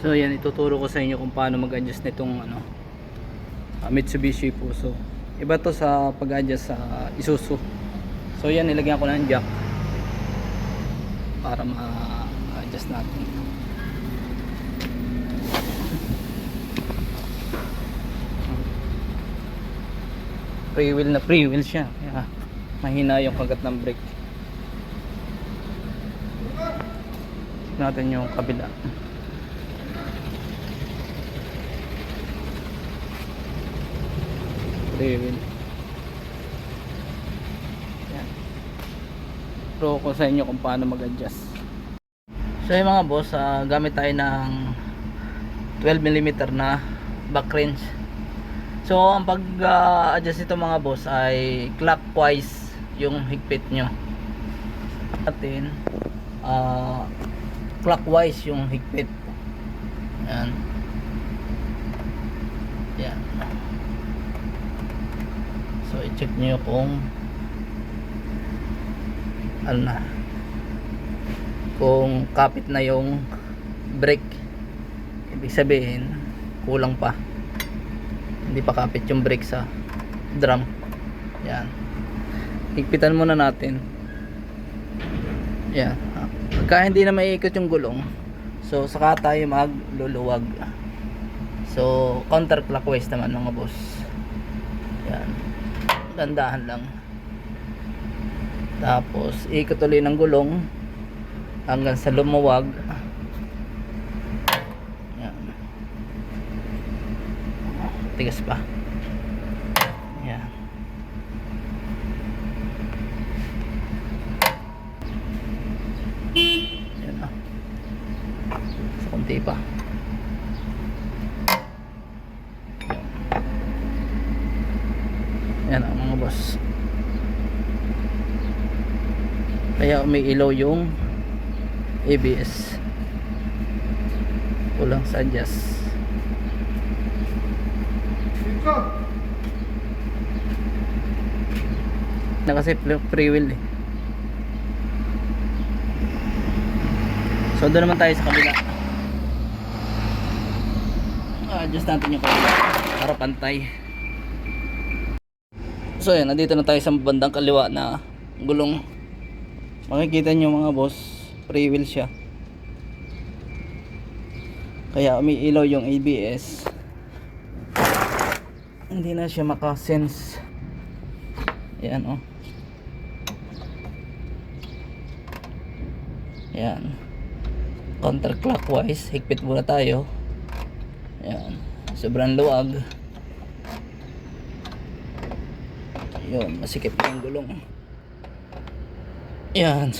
So yan ituturo ko sa inyo kung paano mag-adjust nitong ano ah, Mitsubishi Fuso. Iba to sa pag-adjust sa Isuzu. So yan nilagyan ko ng jack para ma-adjust natin. Free wheel na free wheel siya. Kaya mahina yung kagat ng brake. Natin yung kabila. Wheel. Yan. Pro ko sa inyo kung paano mag-adjust. So yung mga boss, ah, gamit tayo ng 12mm na back wrench. So ang pag-adjust ito mga boss ay clockwise yung higpit nyo. Atin, ah, clockwise yung higpit. Yan. Yan. So i-check nyo kung ano na. Kung kapit na yung brake ibig sabihin kulang pa. Hindi pa kapit yung brake sa drum. Yan. Higpitan muna natin. Yan. Pagka hindi na maiikot yung gulong so saka tayo magluluwag. So counterclockwise naman mga boss. Yan dandahan lang. Tapos ikot ng gulong hanggang sa lumuwag. Yan. Tigas pa. Yan. Yan ah. Sa kunti pa yan ang mga boss. Kaya umiilaw yung ABS kulang sa adjust na kasi free wheel eh. So doon naman tayo sa kabila. Adjust natin yung kabila para pantay so yan nandito na tayo sa bandang kaliwa na gulong. Makikita nyo mga boss free wheel siya. Kaya umiilaw yung ABS hindi na siya makasense. Yan oh. Yan counterclockwise higpit muna tayo. Yan sobrang luwag yun masikip yung gulong. Yan.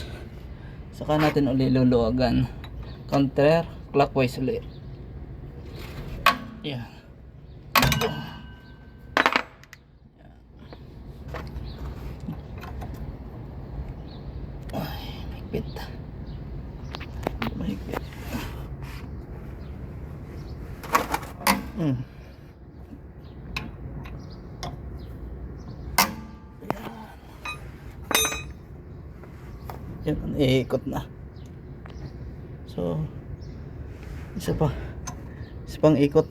Saka natin uli luluwagan. Counter clockwise ulit. Yan. Ay mahigpit. Mahigpit. Hmm yan iikot na. So isa pa. Isa pang ikot.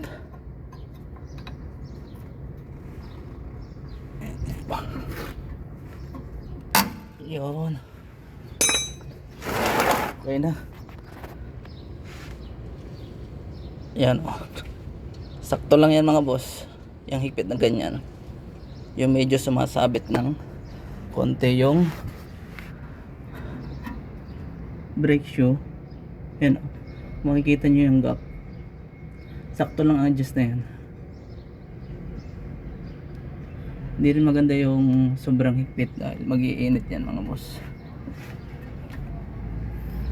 Yun. Okay na. Yan oh. sakto lang yan mga boss. Yung higpit na ganyan. Yung medyo sumasabit ng konti yung brake shoe yan makikita nyo yung gap. Sakto lang ang adjust na yan. Hindi rin maganda yung sobrang higpit dahil magiinit yan mga boss.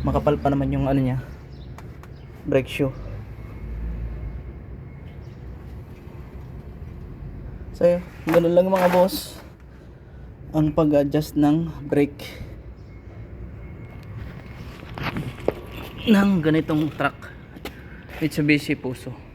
Makapal pa naman yung ano niya brake shoe. So yun, ganun lang mga boss ang pag-adjust ng brake ng ganitong truck. Mitsubishi Puso